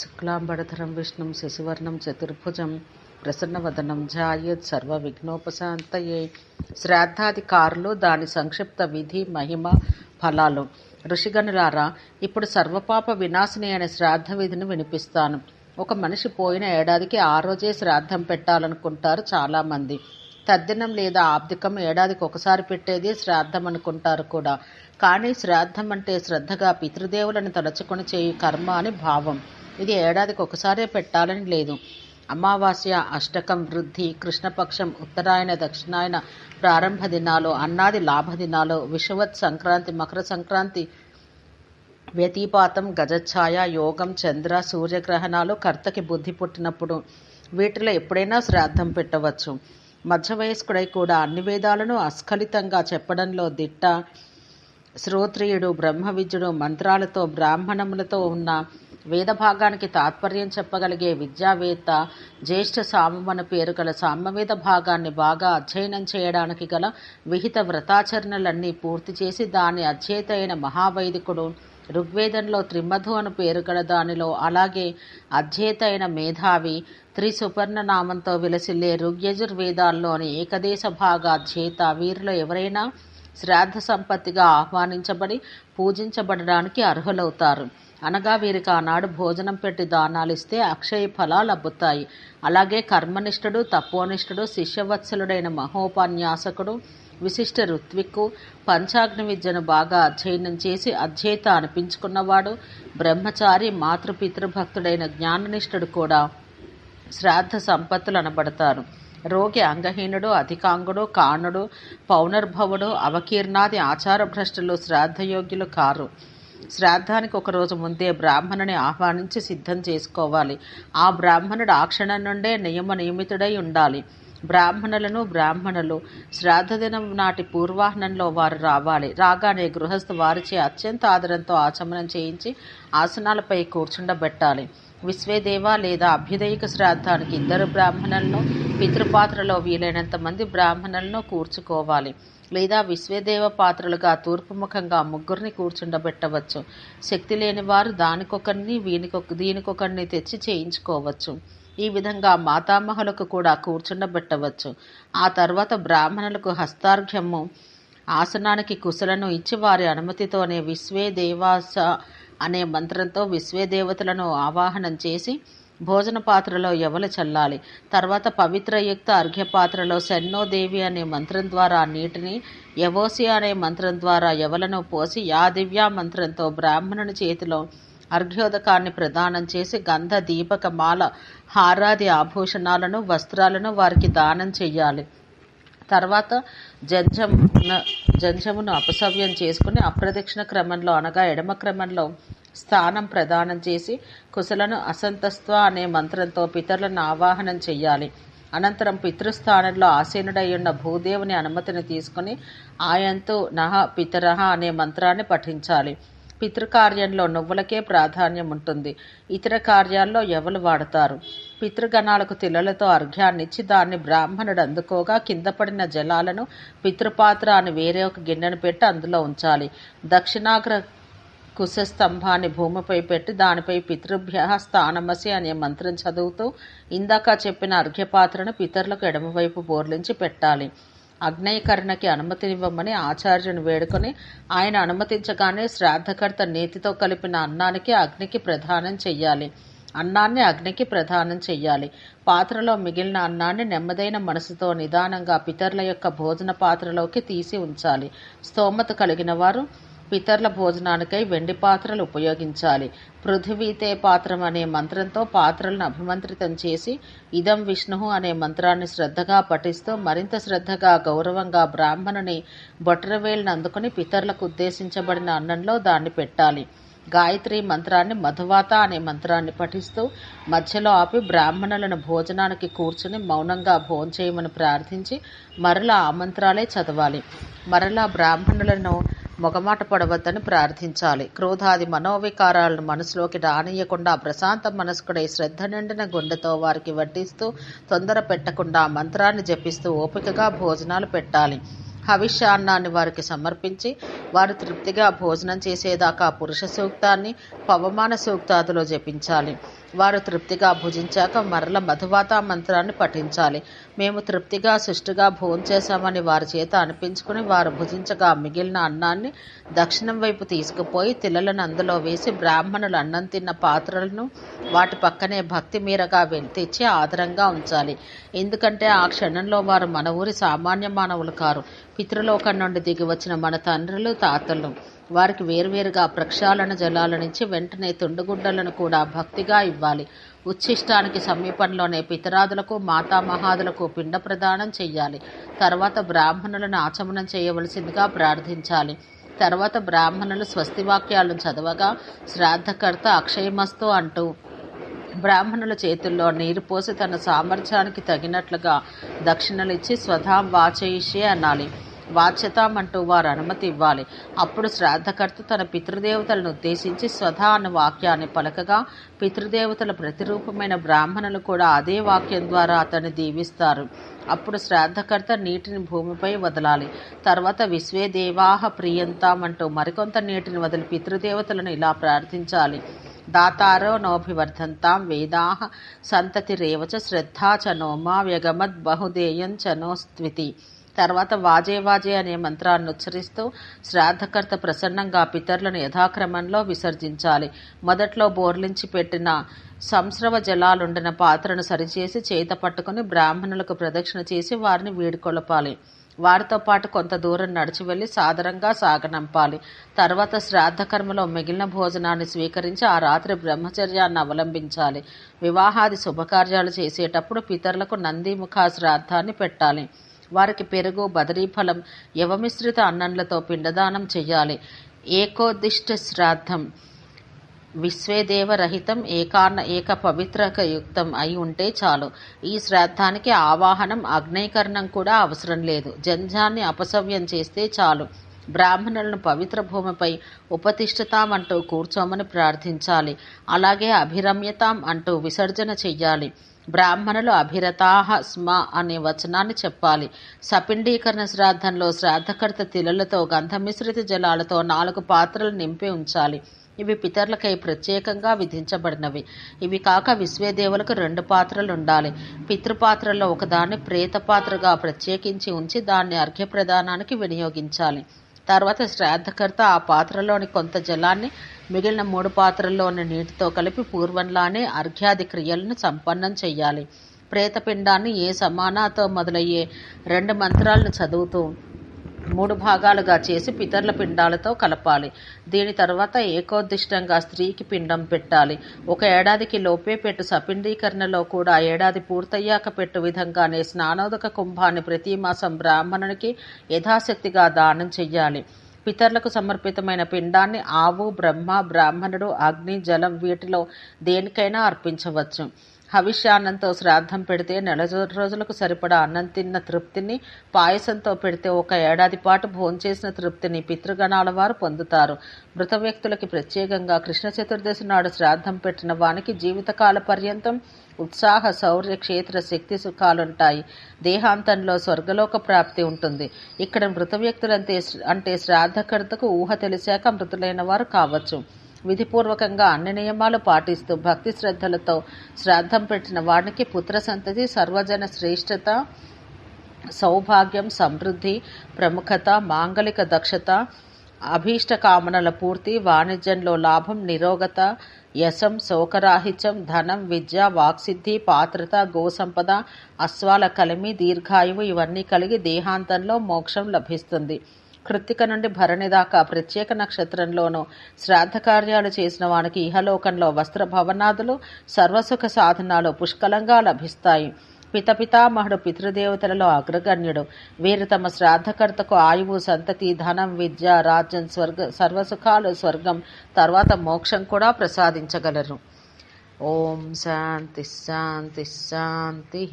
శుక్లాంబరధరం విష్ణుం శశివర్ణం చతుర్భుజం ప్రసన్నవదనం ఝాయేత్ సర్వ విఘ్నోపశాంతయే శ్రాద్ధాధికారులు దాని సంక్షిప్త విధి మహిమ ఫలాలు. ఋషిగణులారా ఇప్పుడు సర్వపాప వినాశిని అనే శ్రాద్ధ విధిని వినిపిస్తాను. ఒక మనిషి పోయిన ఏడాదికి ఆ రోజే శ్రాద్ధం పెట్టాలనుకుంటారు చాలామంది. తద్దినం లేదా ఆబ్దికం ఏడాదికి ఒకసారి పెట్టేది శ్రాద్ధం అనుకుంటారు కూడా. కానీ శ్రాద్ధం అంటే శ్రద్ధగా పితృదేవులను తలచుకొని చేయు కర్మ అని భావం. ఇది ఏడాదికి ఒకసారే పెట్టాలని లేదు. అమావాస్య అష్టకం వృద్ధి కృష్ణపక్షం ఉత్తరాయణ దక్షిణాయన ప్రారంభ దినాలు అన్నాది లాభ దినాలు విషవత్ సంక్రాంతి మకర సంక్రాంతి వ్యతిపాతం గజఛాయ యోగం చంద్ర సూర్యగ్రహణాలు కర్తకి బుద్ధి పుట్టినప్పుడు వీటిలో ఎప్పుడైనా శ్రాద్ధం పెట్టవచ్చు. మధ్య వయస్కుడై కూడా అన్ని వేదాలను అస్ఖలితంగా చెప్పడంలో దిట్ట. శ్రోత్రియుడు బ్రహ్మవిద్యుడు మంత్రాలతో బ్రాహ్మణములతో ఉన్న వేద భాగానికి తాత్పర్యం చెప్పగలిగే విద్యావేత్త జ్యేష్ఠ సామమన పేరు గల సామవేద భాగాన్ని బాగా అధ్యయనం చేయడానికి గల విహిత వ్రతాచరణలన్నీ పూర్తి చేసి దాని అధ్యేత అయిన మహావైదికుడు ఋగ్వేదంలో త్రిమధు అను పేరు గల దానిలో అలాగే అధ్యేత అయిన మేధావి త్రిసుపర్ణ నామంతో విలసిల్లే ఋగ్యజుర్వేదాల్లోని ఏకదేశ భాగ అధ్యేత వీరిలో ఎవరైనా శ్రాద్ధ సంపత్తిగా ఆహ్వానించబడి పూజించబడడానికి అర్హులవుతారు. అనగా వీరికి ఆనాడు భోజనం పెట్టి దానాలిస్తే అక్షయ ఫలాలు అబ్బుతాయి. అలాగే కర్మనిష్ఠుడు తపోనిష్ఠుడు శిష్యవత్సలుడైన మహోపన్యాసకుడు విశిష్ట ఋత్విక్కు పంచాగ్ని విద్యను బాగా అధ్యయనం చేసి అధ్యయత అనిపించుకున్నవాడు బ్రహ్మచారి మాతృపితృభక్తుడైన జ్ఞాననిష్ఠుడు కూడా శ్రాద్ధ సంపత్తులు అనబడతారు. రోగి అంగహీనుడు అధికాంగుడు కాణుడు పౌనర్భవుడు అవకీర్ణాది ఆచారభ్రష్టులు శ్రాద్ధయోగ్యులు కారు. శ్రాద్ధానికి ఒకరోజు ముందే బ్రాహ్మణుని ఆహ్వానించి సిద్ధం చేసుకోవాలి. ఆ బ్రాహ్మణుడు ఆ క్షణం నుండే నియమ నియమితుడై ఉండాలి. బ్రాహ్మణులను బ్రాహ్మణులు. శ్రాద్ధ దినం నాటి పూర్వాహ్నంలో వారు రావాలి. రాగానే గృహస్థు వారిచే అత్యంత ఆదరంతో ఆచమనం చేయించి ఆసనాలపై కూర్చుండబెట్టాలి. విశ్వేదేవ లేదా అభ్యుదయిక శ్రాద్ధానికి ఇద్దరు బ్రాహ్మణులను పితృపాత్రలో వీలైనంత మంది బ్రాహ్మణులను కూర్చుకోవాలి. లేదా విశ్వేదేవ పాత్రలుగా తూర్పుముఖంగా ముగ్గురిని కూర్చుండబెట్టవచ్చు. శక్తి లేని వారు దానికొకరిని వీనికొక దీనికొకరిని తెచ్చి చేయించుకోవచ్చు. ఈ విధంగా మాతామహులకు కూడా కూర్చుండబెట్టవచ్చు. ఆ తర్వాత బ్రాహ్మణులకు హస్తార్ఘ్యము ఆసనానికి కుశలను ఇచ్చి వారి అనుమతితోనే విశ్వే దేవాస అనే మంత్రంతో విశ్వే దేవతలను ఆవాహనం చేసి భోజన పాత్రలో ఎవలు చల్లాలి? తర్వాత పవిత్రయుక్త అర్ఘ్య పాత్రలో సెన్నోదేవి అనే మంత్రం ద్వారా నీటిని యవోసి అనే మంత్రం ద్వారా ఎవలను పోసి యాదివ్యా మంత్రంతో బ్రాహ్మణుని చేతిలో అర్ఘ్యోదకాన్ని ప్రదానం చేసి గంధ దీపక మాల హారాది ఆభూషణాలను వస్త్రాలను వారికి దానం చెయ్యాలి. తర్వాత జంజమున జంజమును అపసవ్యం చేసుకుని అప్రదక్షిణ క్రమంలో అనగా ఎడమ క్రమంలో స్థానం ప్రదానం చేసి కుశలను అసంతస్వ అనే మంత్రంతో పితరులను ఆవాహనం చెయ్యాలి. అనంతరం పితృస్థానంలో ఆసీనుడై ఉన్న భూదేవుని అనుమతిని తీసుకుని ఆయంతు నహ పితరహ అనే మంత్రాన్ని పఠించాలి. పితృకార్యంలో నువ్వులకే ప్రాధాన్యం ఉంటుంది. ఇతర కార్యాల్లో ఎవరు వాడతారు? పితృగణాలకు తిలలతో అర్ఘ్యాన్నిచ్చి దాన్ని బ్రాహ్మణుడు అందుకోగా కింద పడిన జలాలను పితృపాత్ర అని వేరే ఒక గిన్నెను పెట్టి అందులో ఉంచాలి. దక్షిణాగ్ర కుశస్తంభాన్ని భూమిపై పెట్టి దానిపై పితృభ్య స్థానమసి అనే మంత్రం చదువుతూ ఇందాక చెప్పిన అర్ఘ్యపాత్రను పితరులకు ఎడమవైపు బోర్లించి పెట్టాలి. అగ్నేయకరణకి అనుమతినివ్వమని ఆచార్యుని వేడుకొని ఆయన అనుమతించగానే శ్రాద్ధకర్త నేతితో కలిపిన అన్నానికి అగ్నికి ప్రదానం చెయ్యాలి. అన్నాన్ని అగ్నికి ప్రదానం చెయ్యాలి. పాత్రలో మిగిలిన అన్నాన్ని నెమ్మదైన మనసుతో నిదానంగా పితరుల యొక్క భోజన పాత్రలోకి తీసి ఉంచాలి. స్తోమత కలిగిన వారు పితర్ల భోజనానికై వెండి పాత్రలు ఉపయోగించాలి. పృథివీతే పాత్రం అనే మంత్రంతో పాత్రలను అభిమంత్రితం చేసి ఇదం విష్ణు అనే మంత్రాన్ని శ్రద్ధగా పఠిస్తూ మరింత శ్రద్ధగా గౌరవంగా బ్రాహ్మణుని బొటరవేలును అందుకుని పితరులకు ఉద్దేశించబడిన అన్నంలో దాన్ని పెట్టాలి. గాయత్రి మంత్రాన్ని మధువాత అనే మంత్రాన్ని పఠిస్తూ మధ్యలో ఆపి బ్రాహ్మణులను భోజనానికి కూర్చుని మౌనంగా భోంచేయమని ప్రార్థించి మరలా ఆ మంత్రాలే చదవాలి. మరలా బ్రాహ్మణులను మొగమాట పడవద్దని ప్రార్థించాలి. క్రోధాది మనోవికారాలను మనసులోకి రానియకుండా ప్రశాంత మనస్కుడై శ్రద్ధ నిండిన గుండెతో వారికి వడ్డిస్తూ తొందర పెట్టకుండా మంత్రాన్ని జపిస్తూ ఓపికగా భోజనాలు పెట్టాలి. హవిష్యాన్నాన్ని వారికి సమర్పించి వారు తృప్తిగా భోజనం చేసేదాకా పురుష సూక్తాన్ని పవమాన సూక్తాదులో జపించాలి. వారు తృప్తిగా భుజించాక మరల మధువాత మంత్రాన్ని పఠించాలి. మేము తృప్తిగా సుష్టిగా భోంచేశామని వారి చేత అనిపించుకుని వారు భుజించగా మిగిలిన అన్నాన్ని దక్షిణం వైపు తీసుకుపోయి తిల్లలను అందులో వేసి బ్రాహ్మణులు అన్నం తిన్న పాత్రలను వాటి పక్కనే భక్తి మీరగా తెచ్చి ఆదరంగా ఉంచాలి. ఎందుకంటే ఆ క్షణంలో వారు మన ఊరి సామాన్య మానవులు కారు. పితృలోకం నుండి దిగి వచ్చిన మన తండ్రులు తాతలు. వారికి వేరువేరుగా ప్రక్షాళన జలాలనిచ్చి వెంటనే తుండుగుడ్డలను కూడా భక్తిగా ఇవ్వాలి. ఉచ్ఛిష్టానికి సమీపంలోనే పితరాదులకు మాతామహాదులకు పిండ ప్రదానం చెయ్యాలి. తర్వాత బ్రాహ్మణులను ఆచమనం చేయవలసిందిగా ప్రార్థించాలి. తర్వాత బ్రాహ్మణులు స్వస్తి వాక్యాలను చదవగా శ్రాద్ధకర్త అక్షయమస్తు అంటూ బ్రాహ్మణుల చేతుల్లో నీరు పోసి తన సామర్థ్యానికి తగినట్లుగా దక్షిణలిచ్చి స్వధాం వాచయిష్యే అనాలి. వాచ్యతాం అంటూ వారు అనుమతి ఇవ్వాలి. అప్పుడు శ్రాద్ధకర్త తన పితృదేవతలను ఉద్దేశించి స్వధా అన్న వాక్యాన్ని పలకగా పితృదేవతల ప్రతిరూపమైన బ్రాహ్మణులు కూడా అదే వాక్యం ద్వారా అతన్ని దీవిస్తారు. అప్పుడు శ్రాద్ధకర్త నీటిని భూమిపై వదలాలి. తర్వాత విశ్వే దేవాహ ప్రియంతామంటూ మరికొంత నీటిని వదిలి పితృదేవతలను ఇలా ప్రార్థించాలి. దాతారో నోభివర్ధంతాం వేదాహ సంతతిరేవచ శ్రద్ధా చ నోమా వ్యగమద్ బహుదేయం చనో స్త్వితి తర్వాత వాజే వాజే అనే మంత్రాన్ని ఉచ్చరిస్తూ శ్రాద్ధకర్త ప్రసన్నంగా పితరులను యథాక్రమంలో విసర్జించాలి. మొదట్లో బోర్లించి పెట్టిన సంస్రవ జలాలుండిన పాత్రను సరిచేసి చేత పట్టుకుని బ్రాహ్మణులకు ప్రదక్షిణ చేసి వారిని వీడుకొలపాలి. వారితో పాటు కొంత దూరం నడిచి వెళ్ళి సాదరంగా సాగనంపాలి. తర్వాత శ్రాద్ధకర్మలో మిగిలిన భోజనాన్ని స్వీకరించి ఆ రాత్రి బ్రహ్మచర్యాన్ని అవలంబించాలి. వివాహాది శుభకార్యాలు చేసేటప్పుడు పితరులకు నందిముఖ శ్రాద్ధాన్ని పెట్టాలి. వారికి పెరుగు బదరీఫలం యవమిశ్రిత అన్నంలతో పిండదానం చెయ్యాలి ఏకోదిష్ట శ్రాద్ధం. విశ్వేదేవరహితం ఏకాన్న ఏక పవిత్రక యుక్తం అయి ఉంటే చాలు. ఈ శ్రాద్ధానికి ఆవాహనం అగ్నేకరణం కూడా అవసరం లేదు. జంజాన్ని అపసవ్యం చేస్తే చాలు. బ్రాహ్మణులను పవిత్ర భూమిపై ఉపతిష్ఠతాం అంటూ కూర్చోమని ప్రార్థించాలి. అలాగే అభిరమ్యతాం అంటూ విసర్జన చెయ్యాలి. బ్రాహ్మణులు అభిరతాహ స్మ అనే వచనాన్ని చెప్పాలి. సపిండీకరణ శ్రాద్ధంలో శ్రాద్ధకర్త తిలలతో గంధమిశ్రిత జలాలతో నాలుగు పాత్రలు నింపి ఉంచాలి. ఇవి పితరులకై ప్రత్యేకంగా విధించబడినవి. ఇవి కాక విశ్వేదేవులకు రెండు పాత్రలు ఉండాలి పితృపాత్రల్లో ఒకదాన్ని ప్రేత పాత్రగా ప్రత్యేకించి ఉంచి దాన్ని అర్ఘ్యప్రదానానికి వినియోగించాలి. తర్వాత శ్రాద్ధకర్త ఆ పాత్రలోని కొంత జలాన్ని మిగిలిన మూడు పాత్రల్లోని నీటితో కలిపి పూర్వంలానే అర్ఘ్యాది క్రియలను సంపన్నం చెయ్యాలి. ప్రేతపిండాన్ని ఏ సమానాతో మొదలయ్యే రెండు మంత్రాలను చదువుతూ మూడు భాగాలుగా చేసి పితరుల పిండాలతో కలపాలి. దీని తర్వాత ఏకోద్దిష్టంగా స్త్రీకి పిండం పెట్టాలి. ఒక ఏడాదికి లోపే పెట్టు సపిండీకరణలో కూడా ఏడాది పూర్తయ్యాక పెట్టు విధంగానే స్నానోదక కుంభాన్ని ప్రతి మాసం బ్రాహ్మణునికి యథాశక్తిగా దానం చెయ్యాలి. పితరులకు సమర్పితమైన పిండాన్ని ఆవు బ్రహ్మ బ్రాహ్మణుడు అగ్ని జలం వీటిలో దేనికైనా అర్పించవచ్చు. హవిష్యాన్నంతో శ్రాద్ధం పెడితే నెల రోజులకు సరిపడా అన్నం తిన్న తృప్తిని పాయసంతో పెడితే ఒక ఏడాది పాటు భోంచేసిన తృప్తిని పితృగణాల వారు పొందుతారు. మృత వ్యక్తులకి ప్రత్యేకంగా కృష్ణ చతుర్దశి నాడు శ్రాద్ధం పెట్టిన వానికి జీవితకాల పర్యంతం ఉత్సాహ శౌర్య క్షేత్ర శక్తి సుఖాలుంటాయి. దేహాంతంలో స్వర్గలోక ప్రాప్తి ఉంటుంది. ఇక్కడ మృత వ్యక్తులంతే అంటే శ్రాద్ధకర్తకు ఊహ తెలిసాక మృతులైన వారు కావచ్చు. విధిపూర్వకంగా అన్ని నియమాలు పాటిస్తూ భక్తి శ్రద్ధలతో శ్రాద్ధం పెట్టిన వాడికి పుత్ర సంతతి సర్వజన శ్రేష్టత సౌభాగ్యం సమృద్ధి ప్రముఖత మాంగళిక దక్షత అభీష్ట కామనల పూర్తి వాణిజ్యంలో లాభం నిరోగత యశం శోకరాహిత్యం ధనం విద్య వాక్సిద్ధి పాత్రత గోసంపద అశ్వాల కలిమి దీర్ఘాయువు ఇవన్నీ కలిగి దేహాంతంలో మోక్షం లభిస్తుంది. కృత్తిక నుండి భరణి దాకా ప్రత్యేక నక్షత్రంలోనూ శ్రాద్ధ కార్యాలు చేసిన వానికి ఇహలోకంలో వస్త్ర భవనాదులు సర్వసుఖ సాధనాలు పుష్కలంగా లభిస్తాయి. పితపితామహుడు పితృదేవతలలో అగ్రగణ్యుడు. వీరు తమ శ్రాద్ధకర్తకు ఆయువు సంతతి ధనం విద్య రాజ్యం స్వర్గ సర్వసుఖాలు స్వర్గం తర్వాత మోక్షం కూడా ప్రసాదించగలరు. ఓం శాంతి శాంతి శాంతి.